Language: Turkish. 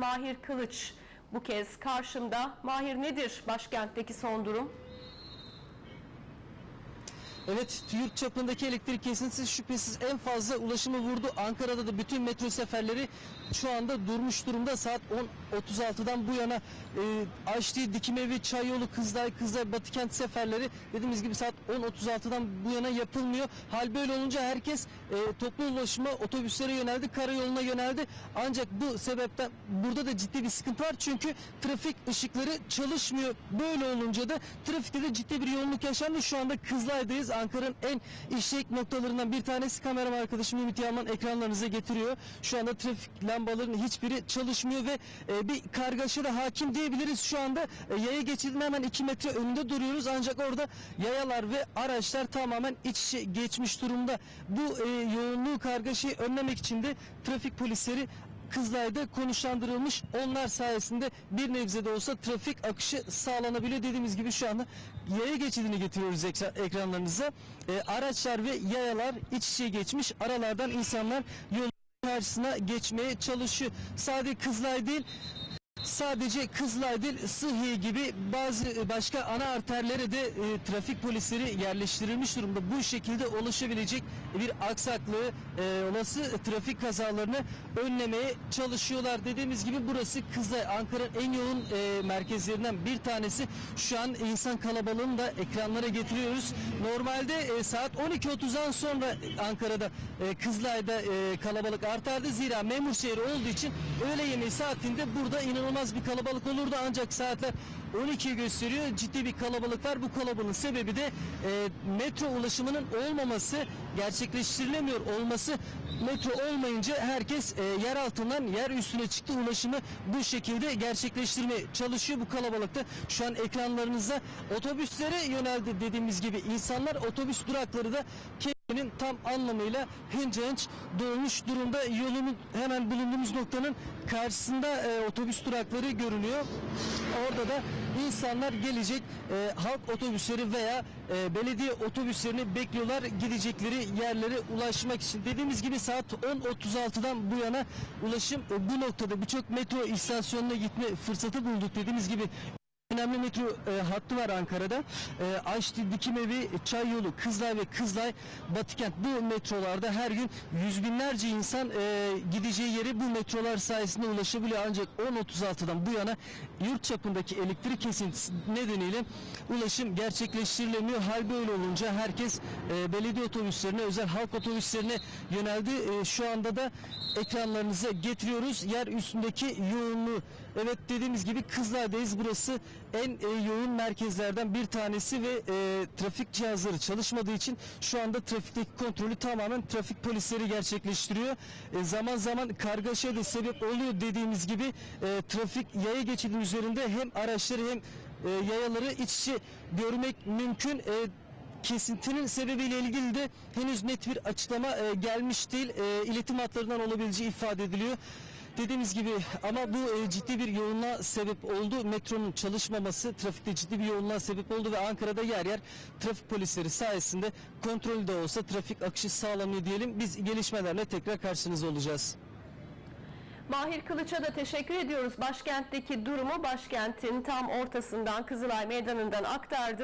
Mahir Kılıç bu kez karşımda. Mahir nedir başkentteki son durum? Evet, yurt çapındaki elektrik kesintisi şüphesiz en fazla ulaşımı vurdu. Ankara'da da bütün metro seferleri şu anda durmuş durumda. Saat 10.36'dan bu yana e, Açlı, Dikmevi, Çayyolu, Kızılay, Kızılay, Batıkent seferleri dediğimiz gibi saat 10.36'dan bu yana yapılmıyor. Hal böyle olunca herkes e, toplu ulaşıma, otobüslere yöneldi, karayoluna yöneldi. Ancak bu sebepten burada da ciddi bir sıkıntı var. Çünkü trafik ışıkları çalışmıyor. Böyle olunca da trafikte de ciddi bir yoğunluk yaşandı. Şu anda Kızılay'dayız. Ankara'nın en işlek noktalarından bir tanesi kameraman arkadaşım Ümit Yaman ekranlarınıza getiriyor. Şu anda trafik lambalarının hiçbiri çalışmıyor ve e, bir kargaşa da hakim diyebiliriz. Şu anda e, yaya geçidinin hemen 2 metre önünde duruyoruz. Ancak orada yayalar ve araçlar tamamen iç içe geçmiş durumda. Bu e, yoğunluğu kargaşayı önlemek için de trafik polisleri Kızılay'da konuşlandırılmış. Onlar sayesinde bir nebze de olsa trafik akışı sağlanabiliyor. Dediğimiz gibi şu anda yaya geçidini getiriyoruz ekra- ekranlarınıza. E, araçlar ve yayalar iç içe geçmiş. Aralardan insanlar yol karşısına geçmeye çalışıyor. Sadece Kızılay değil Sadece Kızılay değil, Sıhhiye gibi bazı e, başka ana arterlere de e, trafik polisleri yerleştirilmiş durumda. Bu şekilde ulaşabilecek bir aksaklığı, e, olası trafik kazalarını önlemeye çalışıyorlar. Dediğimiz gibi burası Kızılay, Ankara'nın en yoğun e, merkezlerinden bir tanesi. Şu an insan kalabalığını da ekranlara getiriyoruz. Normalde e, saat 12.30'dan sonra Ankara'da, e, Kızılay'da e, kalabalık artardı. Zira memur şehri olduğu için öğle yemeği saatinde burada inanılmaz bir kalabalık olurdu. Ancak saatler 12'yi gösteriyor. Ciddi bir kalabalık var. Bu kalabalığın sebebi de e, metro ulaşımının olmaması, gerçekleştirilemiyor olması. Metro olmayınca herkes e, yer altından yer üstüne çıktı. Ulaşımı bu şekilde gerçekleştirmeye çalışıyor bu kalabalıkta. Şu an ekranlarınızda otobüslere yöneldi dediğimiz gibi insanlar otobüs durakları da Kelimenin tam anlamıyla hınca hınç dolmuş durumda. Yolun hemen bulunduğumuz noktanın karşısında e, otobüs durakları görünüyor. Orada da insanlar gelecek e, halk otobüsleri veya e, belediye otobüslerini bekliyorlar gidecekleri yerlere ulaşmak için. Dediğimiz gibi saat 10.36'dan bu yana ulaşım e, bu noktada birçok metro istasyonuna gitme fırsatı bulduk. Dediğimiz gibi Önemli metro e, hattı var Ankara'da. E, Açlı, Dikmevi, Çayyolu, Kızılay ve Kızılay, Batıkent bu metrolarda her gün yüz binlerce insan e, gideceği yere bu metrolar sayesinde ulaşabiliyor. Ancak 10.36'dan bu yana yurt çapındaki elektrik kesintisi nedeniyle ulaşım gerçekleştirilemiyor. Hal böyle olunca herkes e, belediye otobüslerine, özel halk otobüslerine yöneldi. E, şu anda da ekranlarınıza getiriyoruz. Yer üstündeki yoğunluğu. Evet dediğimiz gibi Kızılay'dayız. Burası en e, yoğun merkezlerden bir tanesi ve e, trafik cihazları çalışmadığı için şu anda trafikteki kontrolü tamamen trafik polisleri gerçekleştiriyor. E, zaman zaman kargaşa da sebep oluyor dediğimiz gibi e, trafik yaya geçidin üzerinde hem araçları hem e, yayaları iç içe görmek mümkün. E, kesintinin sebebiyle ilgili de henüz net bir açıklama e, gelmiş değil. E, iletim hatlarından olabileceği ifade ediliyor. Dediğimiz gibi ama bu e, ciddi bir yoğunluğa sebep oldu. Metronun çalışmaması trafikte ciddi bir yoğunluğa sebep oldu ve Ankara'da yer yer trafik polisleri sayesinde kontrollü de olsa trafik akışı sağlanıyor diyelim. Biz gelişmelerle tekrar karşınızda olacağız. Mahir Kılıç'a da teşekkür ediyoruz. Başkentteki durumu başkentin tam ortasından Kızılay Meydanı'ndan aktardı.